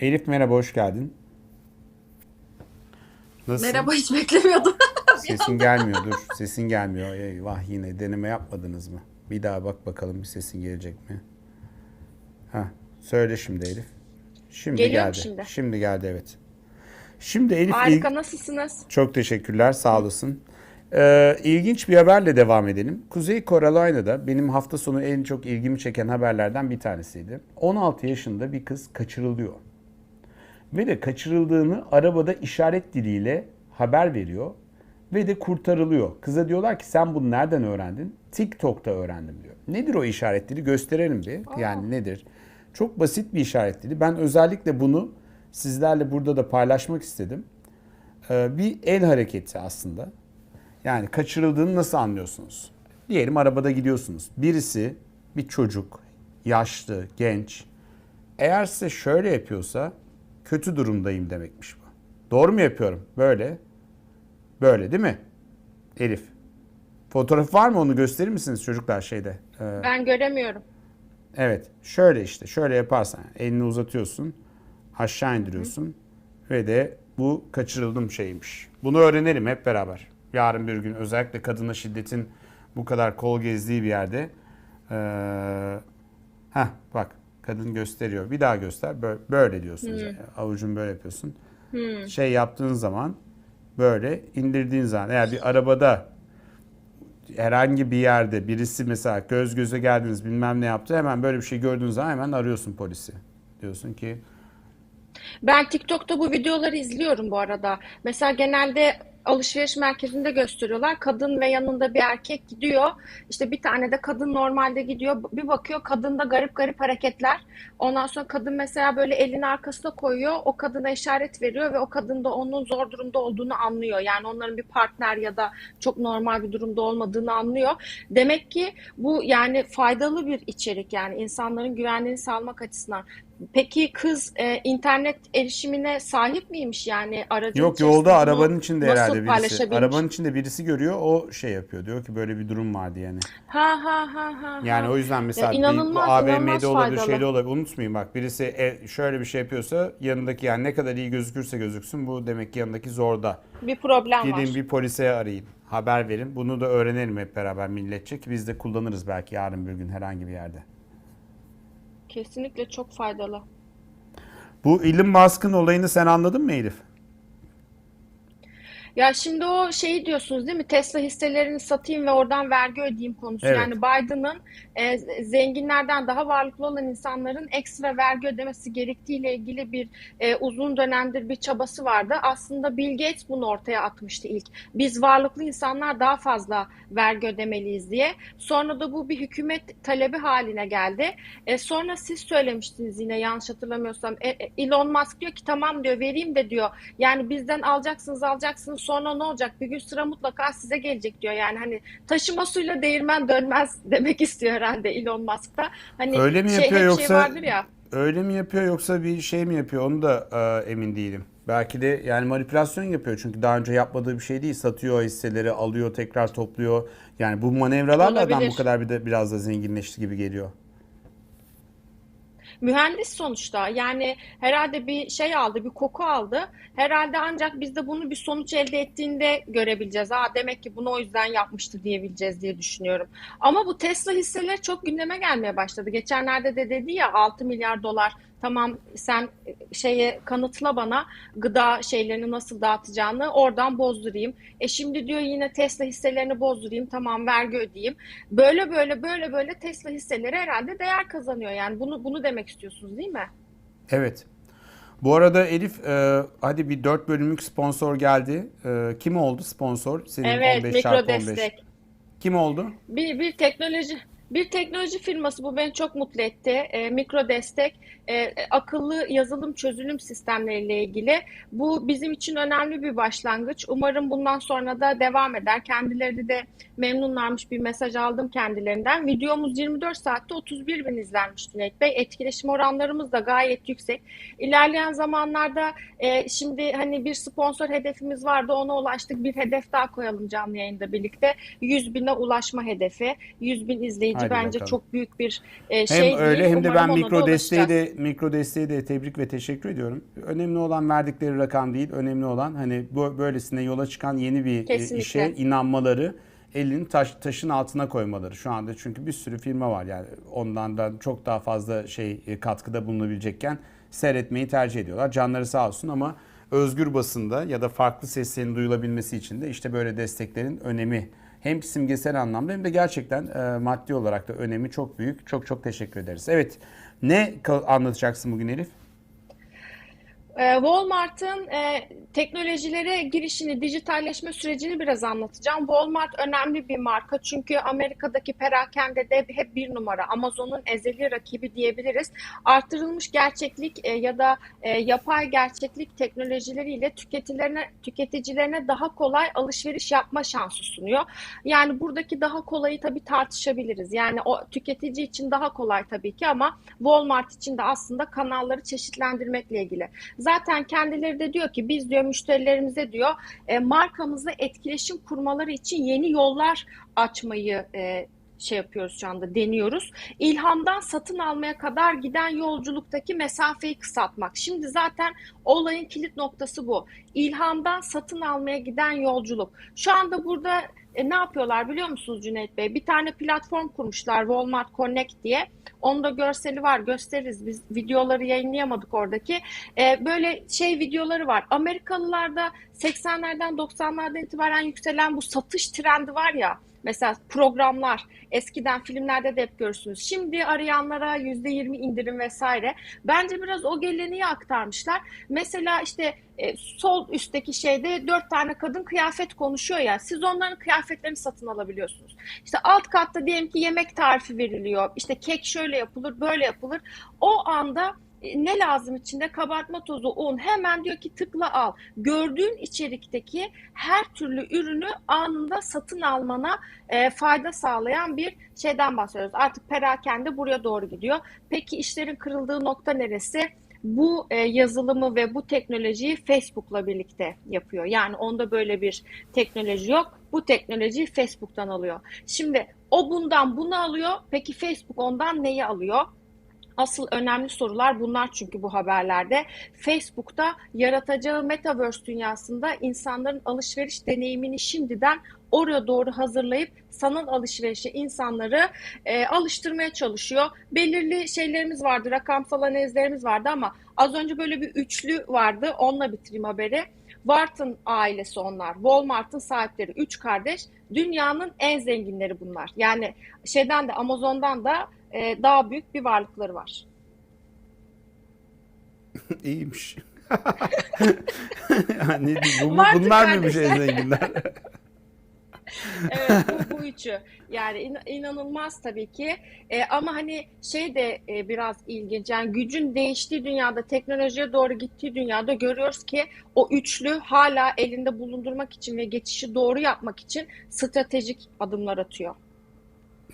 Elif merhaba hoş geldin. Nasılsın? Merhaba hiç beklemiyordum. Sesin gelmiyor dur. Sesin gelmiyor. Eyvah yine deneme yapmadınız mı? Bir daha bak bakalım bir sesin gelecek mi? Ha, söyle şimdi Elif. Şimdi Geliyor geldi. şimdi? Şimdi geldi evet. Şimdi Elif Harika ilk- nasılsınız? Çok teşekkürler, sağ olasın. Ee, ilginç bir haberle devam edelim. Kuzey Carolina'da benim hafta sonu en çok ilgimi çeken haberlerden bir tanesiydi. 16 yaşında bir kız kaçırılıyor. Ve de kaçırıldığını arabada işaret diliyle haber veriyor. Ve de kurtarılıyor. Kıza diyorlar ki sen bunu nereden öğrendin? TikTok'ta öğrendim diyor. Nedir o işaret dili? Gösterelim bir. Yani nedir? Çok basit bir işaret dili. Ben özellikle bunu sizlerle burada da paylaşmak istedim. Ee, bir el hareketi aslında. Yani kaçırıldığını nasıl anlıyorsunuz? Diyelim arabada gidiyorsunuz. Birisi bir çocuk, yaşlı, genç. Eğer size şöyle yapıyorsa kötü durumdayım demekmiş bu. Doğru mu yapıyorum? Böyle. Böyle değil mi? Elif. Fotoğraf var mı onu gösterir misiniz çocuklar şeyde? Ee, Ben göremiyorum. Evet. Şöyle işte. Şöyle yaparsan elini uzatıyorsun. Aşağı indiriyorsun. Ve de bu kaçırıldım şeymiş. Bunu öğrenelim hep beraber. Yarın bir gün özellikle kadına şiddetin bu kadar kol gezdiği bir yerde. Ee, heh, bak kadın gösteriyor. Bir daha göster. Böyle, böyle diyorsunuz. Avucun böyle yapıyorsun. Şey yaptığın zaman böyle indirdiğin zaman eğer bir arabada herhangi bir yerde birisi mesela göz göze geldiniz bilmem ne yaptı hemen böyle bir şey gördüğün zaman hemen arıyorsun polisi. Diyorsun ki Ben TikTok'ta bu videoları izliyorum bu arada. Mesela genelde alışveriş merkezinde gösteriyorlar. Kadın ve yanında bir erkek gidiyor. İşte bir tane de kadın normalde gidiyor. Bir bakıyor kadında garip garip hareketler. Ondan sonra kadın mesela böyle elini arkasına koyuyor. O kadına işaret veriyor ve o kadın da onun zor durumda olduğunu anlıyor. Yani onların bir partner ya da çok normal bir durumda olmadığını anlıyor. Demek ki bu yani faydalı bir içerik yani insanların güvenliğini sağlamak açısından. Peki kız e, internet erişimine sahip miymiş yani aracın yok yolda arabanın içinde herhalde birisi. Arabanın içinde birisi görüyor o şey yapıyor. Diyor ki böyle bir durum vardı yani. Ha ha ha ha Yani ha. o yüzden mesela Ya bir, bu inanılmaz, AVM'de inanılmaz olabilir faydalı. şeyde olabilir. Unutmayın bak birisi e, şöyle bir şey yapıyorsa yanındaki yani ne kadar iyi gözükürse gözüksün bu demek ki yanındaki zorda. Bir problem var. Gidin bir polise arayın. Haber verin. Bunu da öğrenelim hep beraber milletçe ki biz de kullanırız belki yarın bir gün herhangi bir yerde. Kesinlikle çok faydalı. Bu Elon Musk'ın olayını sen anladın mı Elif? Ya şimdi o şeyi diyorsunuz değil mi? Tesla hisselerini satayım ve oradan vergi ödeyeyim konusu. Evet. Yani Biden'ın e, zenginlerden daha varlıklı olan insanların ekstra vergi ödemesi gerektiğiyle ilgili bir e, uzun dönemdir bir çabası vardı. Aslında Bill Gates bunu ortaya atmıştı ilk. Biz varlıklı insanlar daha fazla vergi ödemeliyiz diye. Sonra da bu bir hükümet talebi haline geldi. E, sonra siz söylemiştiniz yine yanlış hatırlamıyorsam. E, e, Elon Musk diyor ki tamam diyor vereyim de diyor. Yani bizden alacaksınız alacaksınız sonra ne olacak? Bir gün sıra mutlaka size gelecek diyor. Yani hani taşıma suyla değirmen dönmez demek istiyor Elon Musk da. Hani Öyle mi şey, yapıyor hep yoksa şey vardır ya. öyle mi yapıyor yoksa bir şey mi yapıyor onu da e, emin değilim. Belki de yani manipülasyon yapıyor çünkü daha önce yapmadığı bir şey değil. Satıyor o hisseleri, alıyor, tekrar topluyor. Yani bu manevralarla adam bu Olabilir. kadar bir de biraz da zenginleşti gibi geliyor. Mühendis sonuçta yani herhalde bir şey aldı, bir koku aldı. Herhalde ancak biz de bunu bir sonuç elde ettiğinde görebileceğiz. Aa demek ki bunu o yüzden yapmıştı diyebileceğiz diye düşünüyorum. Ama bu Tesla hisseleri çok gündeme gelmeye başladı. Geçenlerde de dedi ya 6 milyar dolar tamam sen şeye kanıtla bana gıda şeylerini nasıl dağıtacağını oradan bozdurayım. E şimdi diyor yine Tesla hisselerini bozdurayım tamam vergi ödeyeyim. Böyle böyle böyle böyle Tesla hisseleri herhalde değer kazanıyor. Yani bunu bunu demek istiyorsunuz değil mi? Evet. Bu arada Elif e, hadi bir 4 bölümlük sponsor geldi. E, kim oldu sponsor? Senin Evet, 15 mikro çarpı 15. destek. Kim oldu? Bir, bir teknoloji bir teknoloji firması bu beni çok mutlu etti. E, mikro destek, e, akıllı yazılım çözülüm sistemleriyle ilgili. Bu bizim için önemli bir başlangıç. Umarım bundan sonra da devam eder. Kendileri de memnunlarmış bir mesaj aldım kendilerinden. Videomuz 24 saatte 31 bin izlenmiş Cüneyt Bey. Etkileşim oranlarımız da gayet yüksek. İlerleyen zamanlarda e, şimdi hani bir sponsor hedefimiz vardı ona ulaştık. Bir hedef daha koyalım canlı yayında birlikte. 100 bine ulaşma hedefi, 100 bin izleyici Haydi bence bakalım. çok büyük bir e, Hem şey öyle değil. hem de ben Umarım ona da mikro desteği de mikro desteği de tebrik ve teşekkür ediyorum. Önemli olan verdikleri rakam değil. Önemli olan hani bu böylesine yola çıkan yeni bir e, Kesinlikle. işe inanmaları, elini taş, taşın altına koymaları şu anda. Çünkü bir sürü firma var yani ondan da çok daha fazla şey e, katkıda bulunabilecekken seyretmeyi tercih ediyorlar. Canları sağ olsun ama özgür basında ya da farklı seslerin duyulabilmesi için de işte böyle desteklerin önemi hem simgesel anlamda hem de gerçekten e, maddi olarak da önemi çok büyük. Çok çok teşekkür ederiz. Evet ne anlatacaksın bugün Elif? Ee, Walmart'ın e, teknolojilere girişini, dijitalleşme sürecini biraz anlatacağım. Walmart önemli bir marka çünkü Amerika'daki perakendede hep bir numara. Amazon'un ezeli rakibi diyebiliriz. Artırılmış gerçeklik e, ya da e, yapay gerçeklik teknolojileriyle tüketicilerine, tüketicilerine daha kolay alışveriş yapma şansı sunuyor. Yani buradaki daha kolayı tabii tartışabiliriz. Yani o tüketici için daha kolay tabii ki ama Walmart için de aslında kanalları çeşitlendirmekle ilgili. Zaten kendileri de diyor ki biz diyor müşterilerimize diyor e, markamızla etkileşim kurmaları için yeni yollar açmayı e, şey yapıyoruz şu anda deniyoruz. İlhamdan satın almaya kadar giden yolculuktaki mesafeyi kısaltmak. Şimdi zaten olayın kilit noktası bu. İlhamdan satın almaya giden yolculuk. Şu anda burada e, ne yapıyorlar biliyor musunuz Cüneyt Bey? Bir tane platform kurmuşlar Walmart Connect diye. Onun da görseli var gösteririz. Biz videoları yayınlayamadık oradaki. E, böyle şey videoları var. Amerikalılarda 80'lerden 90'lardan itibaren yükselen bu satış trendi var ya. Mesela programlar eskiden filmlerde de hep görürsünüz. Şimdi arayanlara %20 indirim vesaire. Bence biraz o geleneği aktarmışlar. Mesela işte e, sol üstteki şeyde dört tane kadın kıyafet konuşuyor ya. Siz onların kıyafetlerini satın alabiliyorsunuz. İşte alt katta diyelim ki yemek tarifi veriliyor. İşte kek şöyle yapılır, böyle yapılır. O anda ne lazım içinde? Kabartma tozu, un. Hemen diyor ki tıkla al. Gördüğün içerikteki her türlü ürünü anında satın almana e, fayda sağlayan bir şeyden bahsediyoruz. Artık perakende buraya doğru gidiyor. Peki işlerin kırıldığı nokta neresi? Bu e, yazılımı ve bu teknolojiyi Facebook'la birlikte yapıyor. Yani onda böyle bir teknoloji yok. Bu teknolojiyi Facebook'tan alıyor. Şimdi o bundan bunu alıyor. Peki Facebook ondan neyi alıyor? Asıl önemli sorular bunlar çünkü bu haberlerde. Facebook'ta yaratacağı metaverse dünyasında insanların alışveriş deneyimini şimdiden oraya doğru hazırlayıp sanal alışverişe insanları e, alıştırmaya çalışıyor. Belirli şeylerimiz vardı, rakamsal analizlerimiz vardı ama az önce böyle bir üçlü vardı. Onunla bitireyim haberi. Wharton ailesi onlar. Walmart'ın sahipleri. Üç kardeş. Dünyanın en zenginleri bunlar. Yani şeyden de Amazon'dan da e, daha büyük bir varlıkları var. İyiymiş. yani bu, Vardır bunlar mıymış en kardeşler. zenginler? Evet bu, bu üçü. Yani in- inanılmaz tabii ki. E, ama hani şey de e, biraz ilginç. Yani gücün değiştiği dünyada, teknolojiye doğru gittiği dünyada görüyoruz ki o üçlü hala elinde bulundurmak için ve geçişi doğru yapmak için stratejik adımlar atıyor.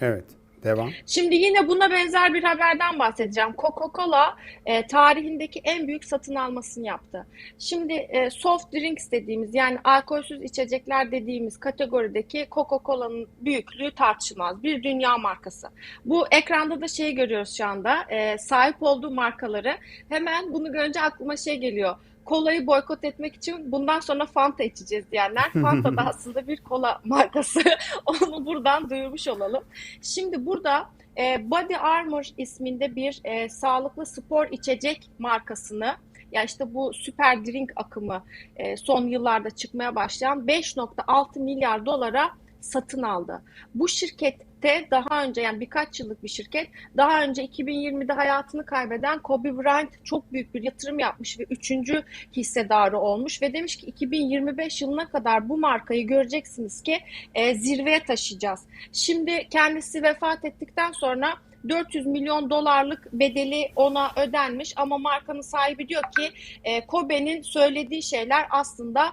evet. Devam. Şimdi yine buna benzer bir haberden bahsedeceğim. Coca-Cola e, tarihindeki en büyük satın almasını yaptı. Şimdi e, soft drinks dediğimiz yani alkolsüz içecekler dediğimiz kategorideki Coca-Cola'nın büyüklüğü tartışılmaz. Bir dünya markası. Bu ekranda da şey görüyoruz şu anda. e, sahip olduğu markaları. Hemen bunu görünce aklıma şey geliyor. Kolayı boykot etmek için bundan sonra Fanta içeceğiz diyenler. Fanta da aslında bir kola markası. Onu buradan duyurmuş olalım. Şimdi burada e, Body Armor isminde bir e, sağlıklı spor içecek markasını ya işte bu süper drink akımı e, son yıllarda çıkmaya başlayan 5.6 milyar dolara satın aldı. Bu şirkette daha önce yani birkaç yıllık bir şirket daha önce 2020'de hayatını kaybeden Kobe Bryant çok büyük bir yatırım yapmış ve üçüncü hissedarı olmuş ve demiş ki 2025 yılına kadar bu markayı göreceksiniz ki e, zirveye taşıyacağız. Şimdi kendisi vefat ettikten sonra 400 milyon dolarlık bedeli ona ödenmiş ama markanın sahibi diyor ki e, Kobe'nin söylediği şeyler aslında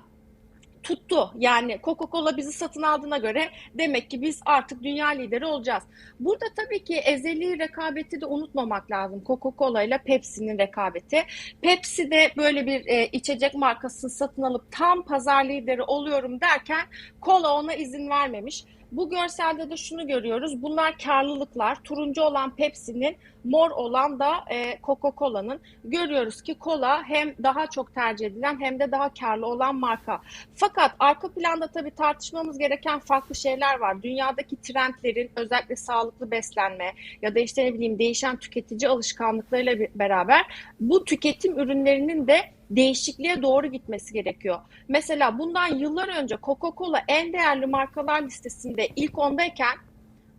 tuttu. Yani Coca-Cola bizi satın aldığına göre demek ki biz artık dünya lideri olacağız. Burada tabii ki ezeli rekabeti de unutmamak lazım. Coca-Cola ile Pepsi'nin rekabeti. Pepsi de böyle bir e, içecek markasını satın alıp tam pazar lideri oluyorum derken Cola ona izin vermemiş. Bu görselde de şunu görüyoruz. Bunlar karlılıklar. Turuncu olan Pepsi'nin, mor olan da e, Coca-Cola'nın. Görüyoruz ki kola hem daha çok tercih edilen hem de daha karlı olan marka. Fakat arka planda tabii tartışmamız gereken farklı şeyler var. Dünyadaki trendlerin özellikle sağlıklı beslenme ya da işte ne bileyim değişen tüketici alışkanlıklarıyla beraber bu tüketim ürünlerinin de değişikliğe doğru gitmesi gerekiyor. Mesela bundan yıllar önce Coca-Cola en değerli markalar listesinde ilk ondayken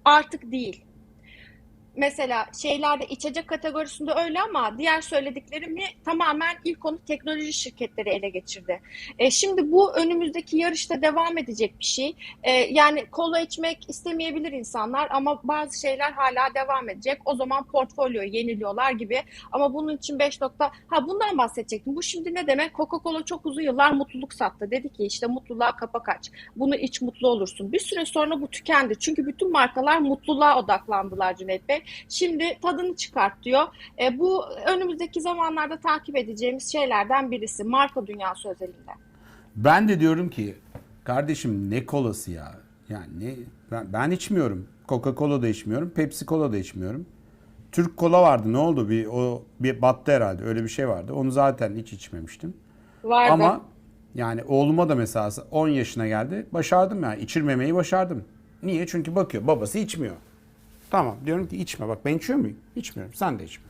artık değil. Mesela şeylerde içecek kategorisinde öyle ama diğer söylediklerimi tamamen ilk onu teknoloji şirketleri ele geçirdi. E, şimdi bu önümüzdeki yarışta devam edecek bir şey. E, yani kola içmek istemeyebilir insanlar ama bazı şeyler hala devam edecek. O zaman portfolyo yeniliyorlar gibi. Ama bunun için 5 nokta... Ha bundan bahsedecektim. Bu şimdi ne demek? Coca-Cola çok uzun yıllar mutluluk sattı. Dedi ki işte mutluluğa kapak aç. Bunu iç mutlu olursun. Bir süre sonra bu tükendi. Çünkü bütün markalar mutluluğa odaklandılar Cüneyt Bey. Şimdi tadını çıkart diyor. E, bu önümüzdeki zamanlarda takip edeceğimiz şeylerden birisi. Marka dünyası özelinde. Ben de diyorum ki kardeşim ne kolası ya? Yani ne ben, ben içmiyorum. Coca-Cola da içmiyorum. Pepsi Cola da içmiyorum. Türk kola vardı. Ne oldu? Bir o bir battı herhalde. Öyle bir şey vardı. Onu zaten hiç içmemiştim. Vardı. Ama yani oğluma da mesela 10 yaşına geldi. Başardım yani. içirmemeyi başardım. Niye? Çünkü bakıyor babası içmiyor. Tamam diyorum ki içme. Bak ben içiyor muyum? İçmiyorum. Sen de içme.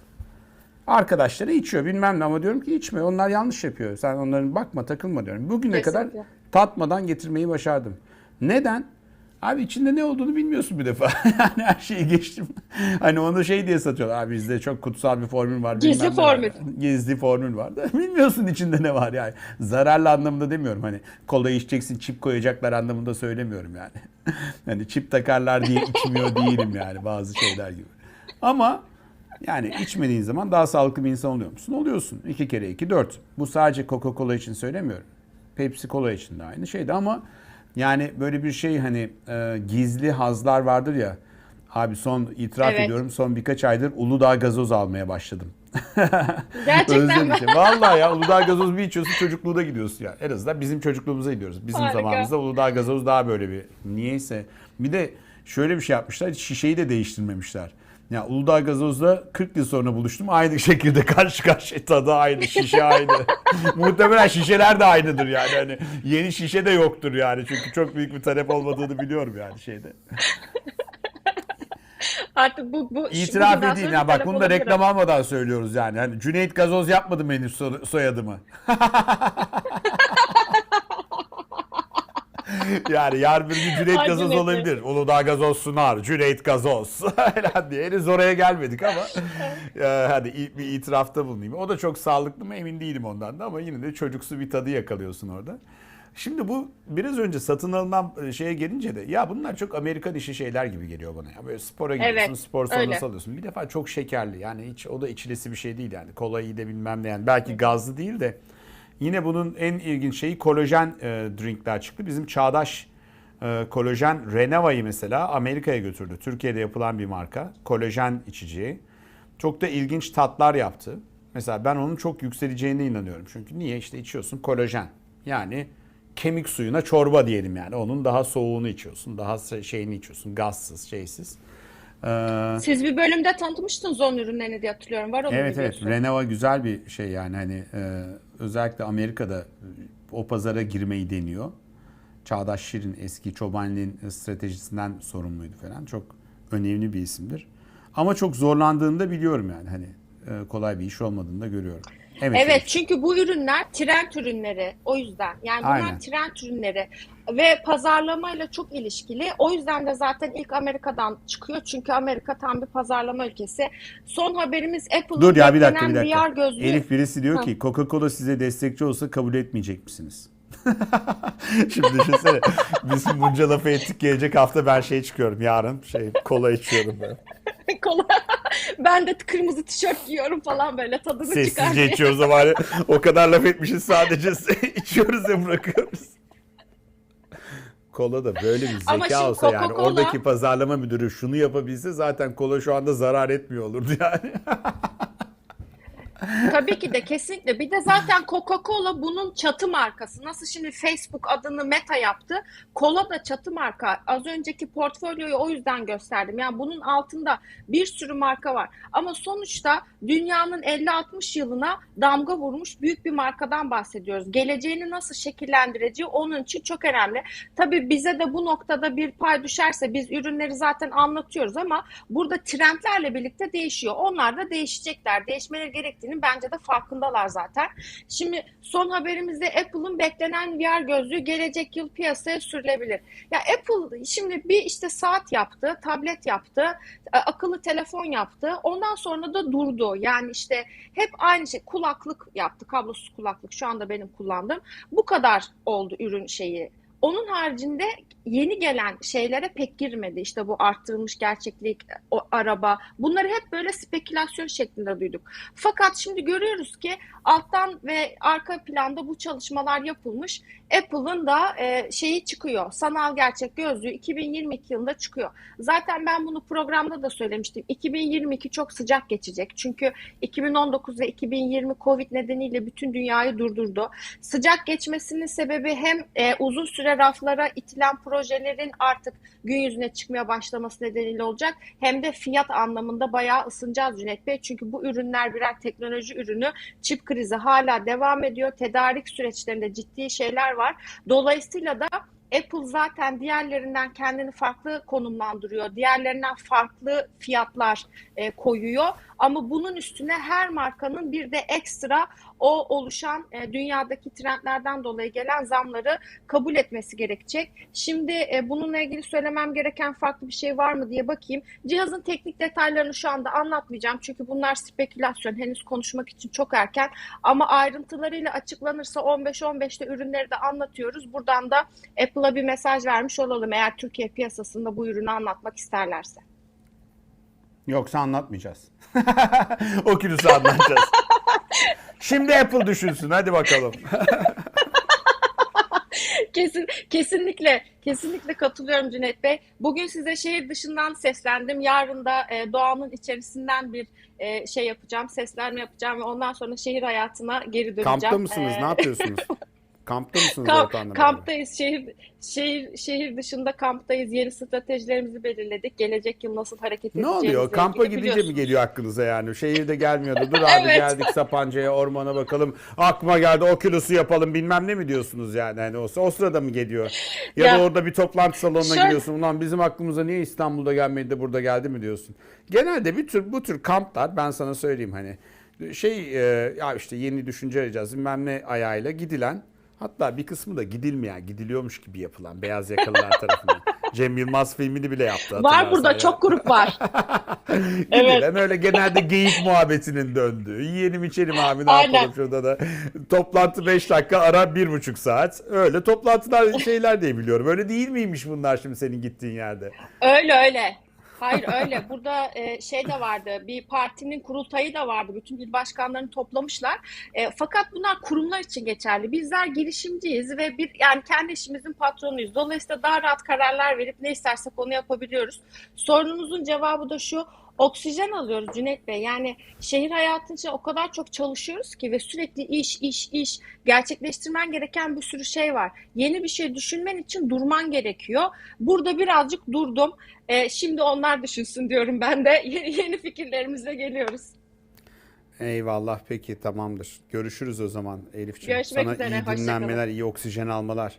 Arkadaşları içiyor bilmem ne ama diyorum ki içme. Onlar yanlış yapıyor. Sen onların bakma takılma diyorum. Bugüne kadar Kesinlikle. tatmadan getirmeyi başardım. Neden? Abi içinde ne olduğunu bilmiyorsun bir defa. yani her şeyi geçtim. hani onu şey diye satıyorlar. Abi bizde çok kutsal bir formül var. Gizli ne var. formül. Gizli formül var da bilmiyorsun içinde ne var yani. Zararlı anlamında demiyorum hani kola içeceksin çip koyacaklar anlamında söylemiyorum yani. hani çip takarlar diye içmiyor değilim yani bazı şeyler gibi. Ama yani içmediğin zaman daha sağlıklı bir insan oluyor musun? Oluyorsun. 2 kere 2 4. Bu sadece Coca-Cola için söylemiyorum. Pepsi Cola için de aynı şeydi ama yani böyle bir şey hani e, gizli hazlar vardır ya. Abi son itiraf Evet. ediyorum son birkaç aydır Uludağ gazoz almaya başladım. Gerçekten mi? Özlemişim. Vallahi ya Uludağ gazoz bir içiyorsun çocukluğuna gidiyorsun ya. En azından bizim çocukluğumuza gidiyoruz. Bizim Harika. zamanımızda Uludağ gazoz daha böyle bir niyeyse. Bir de şöyle bir şey yapmışlar şişeyi de değiştirmemişler. Ya Uludağ gazozla 40 yıl sonra buluştum. Aynı şekilde karşı karşıya tadı aynı, şişe aynı. Muhtemelen şişeler de aynıdır yani. Hani yeni şişe de yoktur yani. Çünkü çok büyük bir talep olmadığını biliyorum yani şeyde. Artık bu bu İtiraf edeyim ya bak bunu da reklam almadan söylüyoruz yani. Hani Cüneyt Gazoz yapmadım benim so- soyadımı. yani yarın bir gün Cüneyt Gazoz olabilir. Uludağ Gazoz sunar. Cüneyt Gazoz. falan diye. Henüz oraya gelmedik ama e, hadi bir itirafta bulunayım. O da çok sağlıklı mı emin değilim ondan da ama yine de çocuksu bir tadı yakalıyorsun orada. Şimdi bu biraz önce satın alınan e, şeye gelince de ya bunlar çok Amerikan işi şeyler gibi geliyor bana ya. Böyle spora gidiyorsun, Evet, spor öyle. sonrası alıyorsun. Bir defa çok şekerli yani hiç o da içilesi bir şey değil yani. Kola iyi de bilmem ne yani. Belki gazlı değil de yine bunun en ilginç şeyi kolajen e, drinkler çıktı. Bizim çağdaş e, kolajen Renava'yı mesela Amerika'ya götürdü. Türkiye'de yapılan bir marka. Kolajen içeceği. Çok da ilginç tatlar yaptı. Mesela ben onun çok yükseleceğine inanıyorum. Çünkü niye? işte içiyorsun kolajen. Yani kemik suyuna çorba diyelim yani. Onun daha soğuğunu içiyorsun. Daha şeyini içiyorsun. Gazsız, şeysiz. Ee, Siz bir bölümde tanıtmıştınız onun ürünlerini diye hatırlıyorum. Var onun Evet evet. Renova güzel bir şey yani hani e, özellikle Amerika'da o pazara girmeyi deniyor. Çağdaş Şirin eski Çobanli'nin stratejisinden sorumluydu falan. Çok önemli bir isimdir. Ama çok zorlandığını da biliyorum yani hani e, kolay bir iş olmadığını da görüyorum. Evet. Evet çünkü bu ürünler trend ürünleri o yüzden. Yani bunlar Aynen. trend ürünleri ve pazarlamayla çok ilişkili. O yüzden de zaten ilk Amerika'dan çıkıyor. Çünkü Amerika tam bir pazarlama ülkesi. Son haberimiz Apple'ın Dur ya bir dakika bir dakika. Gözlüğü. Elif birisi diyor ki Coca-Cola size destekçi olsa kabul etmeyecek misiniz? Şimdi düşünsene biz bunca lafı ettik gelecek hafta ben şey çıkıyorum yarın şey kola içiyorum ben. Kola. ben de kırmızı tişört giyiyorum falan böyle tadını çıkar Sessizce içiyoruz ama hani o kadar laf etmişiz sadece içiyoruz ya bırakıyoruz. Kola da böyle bir zeka olsa yani Coca-Cola- oradaki pazarlama müdürü şunu yapabilse zaten kola şu anda zarar etmiyor olurdu yani. Tabii ki de kesinlikle. Bir de zaten Coca-Cola bunun çatı markası. Nasıl şimdi Facebook adını Meta yaptı. Cola da çatı marka. Az önceki portfolyoyu o yüzden gösterdim. Yani bunun altında bir sürü marka var. Ama sonuçta dünyanın 50-60 yılına damga vurmuş büyük bir markadan bahsediyoruz. Geleceğini nasıl şekillendireceği onun için çok önemli. Tabii bize de bu noktada bir pay düşerse biz ürünleri zaten anlatıyoruz ama burada trendlerle birlikte değişiyor. Onlar da değişecekler. Değişmeleri gerektiğini bence de farkındalar zaten. Şimdi son haberimizde Apple'ın beklenen VR gözlüğü gelecek yıl piyasaya sürülebilir. Ya Apple şimdi bir işte saat yaptı, tablet yaptı, e, akıllı telefon yaptı. Ondan sonra da durdu. Yani işte hep aynı şey. Kulaklık yaptı, kablosuz kulaklık. Şu anda benim kullandığım. Bu kadar oldu ürün şeyi. Onun haricinde yeni gelen şeylere pek girmedi. İşte bu arttırılmış gerçeklik, o araba. Bunları hep böyle spekülasyon şeklinde duyduk. Fakat şimdi görüyoruz ki alttan ve arka planda bu çalışmalar yapılmış. Apple'ın da e, şeyi çıkıyor. Sanal gerçek gözlüğü 2022 yılında çıkıyor. Zaten ben bunu programda da söylemiştim. 2022 çok sıcak geçecek. Çünkü 2019 ve 2020 Covid nedeniyle bütün dünyayı durdurdu. Sıcak geçmesinin sebebi hem e, uzun süre raflara itilen projelerin artık gün yüzüne çıkmaya başlaması nedeniyle olacak. Hem de fiyat anlamında bayağı ısınacağız Cüneyt Bey. Çünkü bu ürünler birer teknoloji ürünü. Çip krizi hala devam ediyor. Tedarik süreçlerinde ciddi şeyler var. Dolayısıyla da Apple zaten diğerlerinden kendini farklı konumlandırıyor. Diğerlerinden farklı fiyatlar e, koyuyor. Ama bunun üstüne her markanın bir de ekstra o oluşan e, dünyadaki trendlerden dolayı gelen zamları kabul etmesi gerekecek. Şimdi e, bununla ilgili söylemem gereken farklı bir şey var mı diye bakayım. Cihazın teknik detaylarını şu anda anlatmayacağım. Çünkü bunlar spekülasyon. Henüz konuşmak için çok erken. Ama ayrıntılarıyla açıklanırsa 15-15'te ürünleri de anlatıyoruz. Buradan da Apple'a bir mesaj vermiş olalım eğer Türkiye piyasasında bu ürünü anlatmak isterlerse. Yoksa anlatmayacağız. Oculus'u anlatacağız. Şimdi Apple düşünsün. Hadi bakalım. Kesin, kesinlikle, kesinlikle katılıyorum Cüneyt Bey. Bugün size şehir dışından seslendim. Yarın da e, doğanın içerisinden bir e, şey yapacağım, seslenme yapacağım ve ondan sonra şehir hayatına geri döneceğim. Kampta mısınız? E, Ne yapıyorsunuz? Kampta mısınız Kamp- ortamda? kamptayız. Şehir şehir şehir dışında kamptayız. Yeni stratejilerimizi belirledik. Gelecek yıl nasıl hareket Ne edeceğimizle oluyor? Kampa gidince mi geliyor aklınıza yani? Şehirde gelmiyordu. Dur abi Evet. geldik Sapanca'ya, ormana bakalım. Aklıma geldi o kilosu yapalım bilmem ne mi diyorsunuz yani? Hani o, o sırada mı geliyor? Ya, Ya, da orada bir toplantı salonuna şöyle- gidiyorsun. Ulan bizim aklımıza niye İstanbul'da gelmedi de burada geldi mi diyorsun? Genelde bir tür bu tür kamplar ben sana söyleyeyim hani şey e, ya işte yeni düşünce arayacağız bilmem ne ayağıyla gidilen hatta bir kısmı da gidilmeyen gidiliyormuş gibi yapılan beyaz yakalılar tarafından. Cem Yılmaz filmini bile yaptı. Var burada ya. çok grup var. Gidilen öyle genelde geyik muhabbetinin döndüğü. Yiyelim içelim abi ne Aynen. yapalım şurada da. Toplantı 5 dakika ara 1,5 saat. Öyle toplantılar şeyler diye biliyorum. Öyle değil miymiş bunlar şimdi senin gittiğin yerde? Öyle öyle. Hayır öyle. Burada e, şey de vardı. Bir partinin kurultayı da vardı. Bütün il başkanlarını toplamışlar. E, fakat bunlar kurumlar için geçerli. Bizler girişimciyiz ve bir yani kendi işimizin patronuyuz. Dolayısıyla daha rahat kararlar verip ne istersek onu yapabiliyoruz. Sorunumuzun cevabı da şu. Oksijen alıyoruz Cüneyt Bey. Yani şehir hayatı için o kadar çok çalışıyoruz ki ve sürekli iş, iş, iş. Gerçekleştirmen gereken bir sürü şey var. Yeni bir şey düşünmen için durman gerekiyor. Burada birazcık durdum. Ee, şimdi onlar düşünsün diyorum ben de. Yeni, yeni fikirlerimizle geliyoruz. Eyvallah peki tamamdır. Görüşürüz o zaman Elifciğim. Görüşmek Sana üzere, iyi dinlenmeler, iyi oksijen almalar.